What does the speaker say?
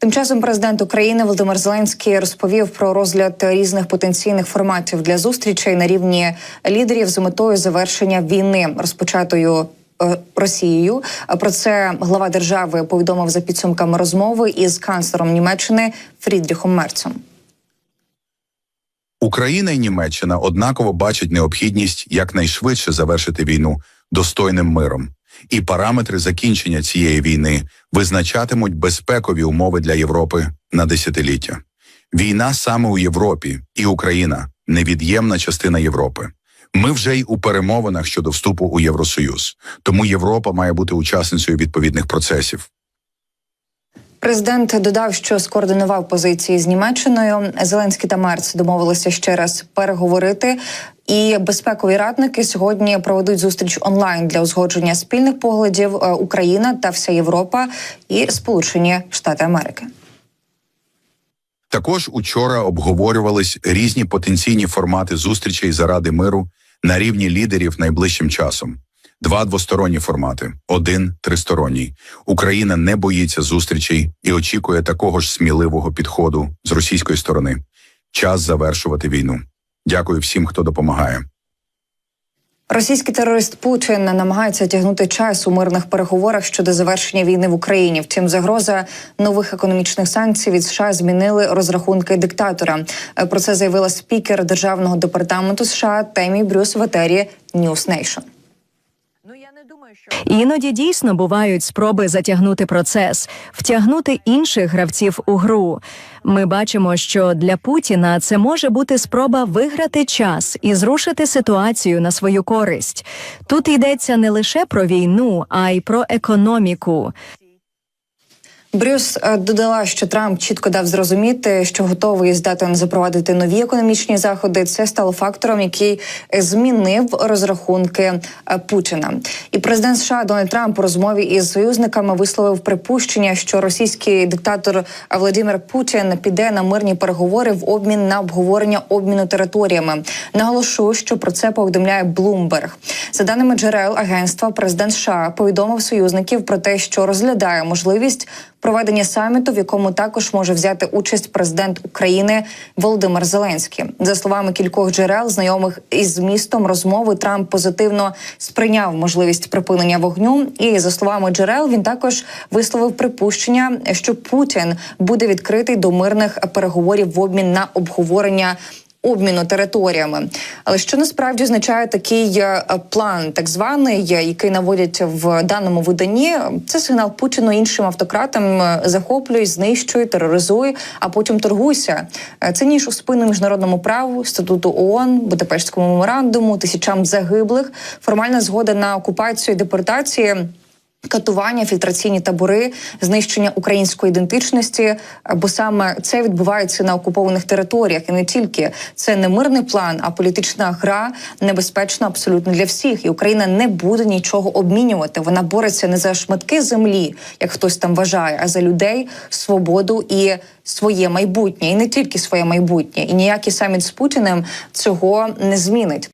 Тим часом президент України Володимир Зеленський розповів про розгляд різних потенційних форматів для зустрічей на рівні лідерів з метою завершення війни, розпочатою е, Росією. Про це глава держави повідомив за підсумками розмови із канцлером Німеччини Фрідріхом Мерцем. Україна і Німеччина однаково бачать необхідність якнайшвидше завершити війну достойним миром, і параметри закінчення цієї війни визначатимуть безпекові умови для Європи на десятиліття. Війна саме у Європі і Україна невід'ємна частина Європи. Ми вже й у перемовинах щодо вступу у Євросоюз, тому Європа має бути учасницею відповідних процесів. Президент додав, що скоординував позиції з Німеччиною. Зеленський та Мерц домовилися ще раз переговорити. І безпекові радники сьогодні проведуть зустріч онлайн для узгодження спільних поглядів е, Україна та вся Європа і Сполучені Штати Америки. Також учора обговорювались різні потенційні формати зустрічей заради миру на рівні лідерів найближчим часом. Два двосторонні формати, один тристоронній. Україна не боїться зустрічей і очікує такого ж сміливого підходу з російської сторони. Час завершувати війну. Дякую всім, хто допомагає. Російський терорист Путін намагається тягнути час у мирних переговорах щодо завершення війни в Україні. Втім, загроза нових економічних санкцій від США змінили розрахунки диктатора. Про це заявила спікер державного департаменту США Темі Брюс в етері News. Іноді дійсно бувають спроби затягнути процес, втягнути інших гравців у гру. Ми бачимо, що для Путіна це може бути спроба виграти час і зрушити ситуацію на свою користь. Тут йдеться не лише про війну, а й про економіку. Брюс е, додала, що Трамп чітко дав зрозуміти, що готовий здатен запровадити нові економічні заходи. Це стало фактором, який змінив розрахунки е, Путіна. І президент США Дональд Трамп у розмові із союзниками висловив припущення, що російський диктатор Володимир Путін піде на мирні переговори в обмін на обговорення обміну територіями. Наголошу, що про це повідомляє Bloomberg. За даними джерел агентства, президент США повідомив союзників про те, що розглядає можливість проведення саміту, в якому також може взяти участь президент України Володимир Зеленський. За словами кількох джерел, знайомих із змістом розмови, Трамп позитивно сприйняв можливість припинення вогню. І за словами джерел, він також висловив припущення, що Путін буде відкритий до мирних переговорів в обмін на обговорення. Обміну територіями, але що насправді означає такий е, план, так званий, е, який наводять в даному виданні, це сигнал Путіну іншим автократам е, захоплюй, знищуй, тероризуй, а потім торгуйся. Це ніж у спину міжнародному праву, статуту ООН, Будапештському меморандуму, тисячам загиблих, формальна згода на окупацію і депортації. Катування, фільтраційні табори, знищення української ідентичності, бо саме це відбувається на окупованих територіях, і не тільки це не мирний план, а політична гра небезпечна абсолютно для всіх. І Україна не буде нічого обмінювати. Вона бореться не за шматки землі, як хтось там вважає, а за людей, свободу і своє майбутнє, і не тільки своє майбутнє. І ніякий саміт з Путіним цього не змінить.